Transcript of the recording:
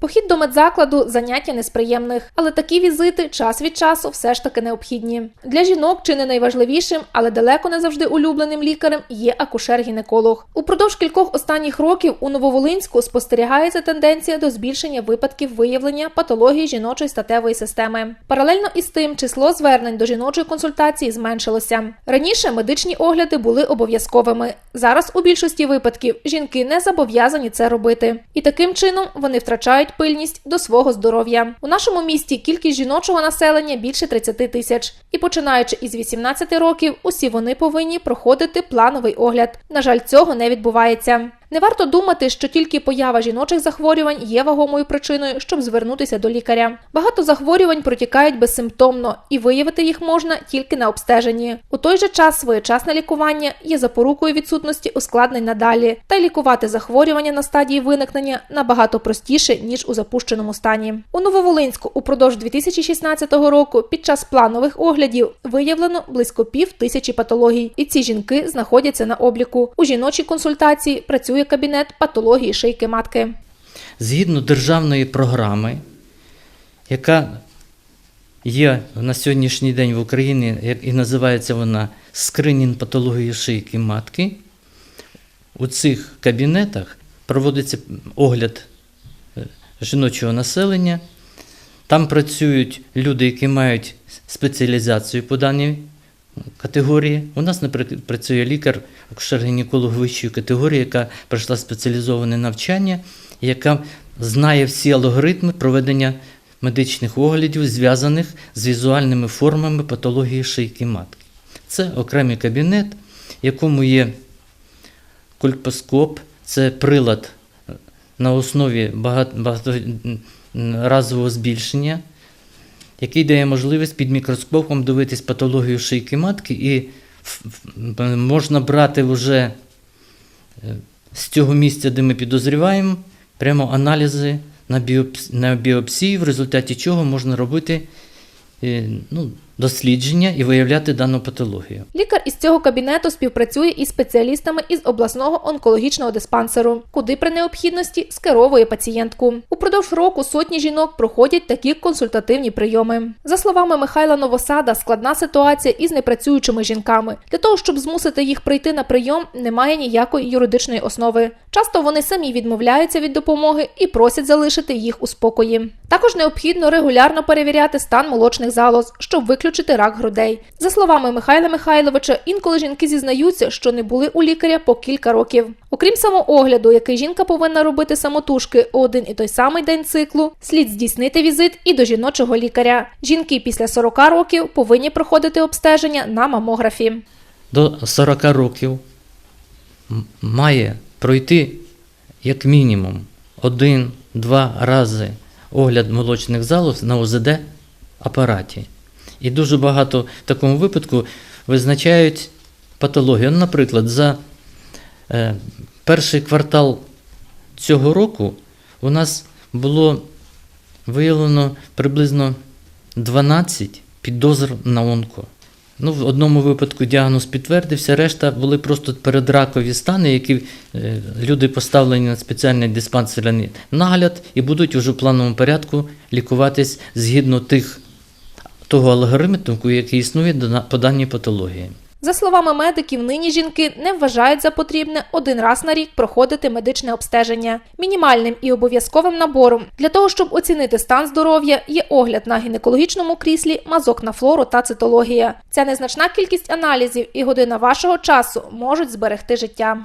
Похід до медзакладу заняття не з приємних, але такі візити час від часу все ж таки необхідні. Для жінок чи не найважливішим, але далеко не завжди улюбленим лікарем є акушер-гінеколог. Упродовж кількох останніх років у Нововолинську спостерігається тенденція до збільшення випадків виявлення патології жіночої статевої системи. Паралельно із тим, число звернень до жіночої консультації зменшилося. Раніше медичні огляди були обов'язковими. Зараз у більшості випадків жінки не зобов'язані це робити, і таким чином вони втрачають пильність до свого здоров'я. У нашому місті кількість жіночого населення більше 30 тисяч, і починаючи із 18 років, усі вони повинні проходити плановий огляд. На жаль, цього не відбувається. Не варто думати, що тільки поява жіночих захворювань є вагомою причиною, щоб звернутися до лікаря. Багато захворювань протікають безсимптомно, і виявити їх можна тільки на обстеженні. У той же час своєчасне лікування є запорукою відсутності ускладнень надалі, та й лікувати захворювання на стадії виникнення набагато простіше ніж у запущеному стані. У Нововолинську упродовж 2016 року під час планових оглядів виявлено близько пів тисячі патологій, і ці жінки знаходяться на обліку. У жіночій консультації працює кабінет патології шийки матки. Згідно державної програми, яка є на сьогоднішній день в Україні, і називається вона скринінг патології шийки матки, у цих кабінетах проводиться огляд е, жіночого населення. Там працюють люди, які мають спеціалізацію по даній категорії. У нас, наприклад, працює лікар, акушер-гінеколог вищої категорії, яка пройшла спеціалізоване навчання, яка знає всі алгоритми проведення медичних оглядів, зв'язаних з візуальними формами патології шийки матки. Це окремий кабінет, в якому є кольпоскоп, це прилад на основі багат- багаторазового збільшення, який дає можливість під мікроскопом дивитись патологію шийки матки, і можна брати вже е, з цього місця, де ми підозріваємо, прямо аналізи на біопсії, в результаті чого можна робити е, ну, дослідження і виявляти дану патологію. Лікар із цього кабінету співпрацює із спеціалістами із обласного онкологічного диспансеру, куди при необхідності скеровує пацієнтку. Упродовж року сотні жінок проходять такі консультативні прийоми. За словами Михайла Новосада, складна ситуація із непрацюючими жінками. Для того, щоб змусити їх прийти на прийом, немає ніякої юридичної основи. Часто вони самі відмовляються від допомоги і просять залишити їх у спокої. Також необхідно регулярно перевіряти стан молочних залоз, щоб виключити рак грудей. За словами Михайла Михайловича, інколи жінки зізнаються, що не були у лікаря по кілька років. Окрім самоогляду, який жінка повинна робити самотужки один і той самий день циклу, слід здійснити візит і до жіночого лікаря. Жінки після 40 років повинні проходити обстеження на мамографі. До 40 років має пройти як мінімум один-два рази огляд молочних залоз на ОЗД апараті. І дуже багато в такому випадку визначають патологію. Ну, Наприклад, за е, перший квартал цього року у нас було виявлено приблизно 12 підозр на онко. Ну, в одному випадку діагноз підтвердився, решта були просто передракові стани, які е, люди поставлені на спеціальний диспансерний нагляд і будуть уже в плановому порядку лікуватись згідно тих того алгоритму, який існує по даній патології. За словами медиків, нині жінки не вважають за потрібне один раз на рік проходити медичне обстеження. Мінімальним і обов'язковим набором для того, щоб оцінити стан здоров'я, є огляд на гінекологічному кріслі, мазок на флору та цитологія. Ця незначна кількість аналізів і година вашого часу можуть зберегти життя.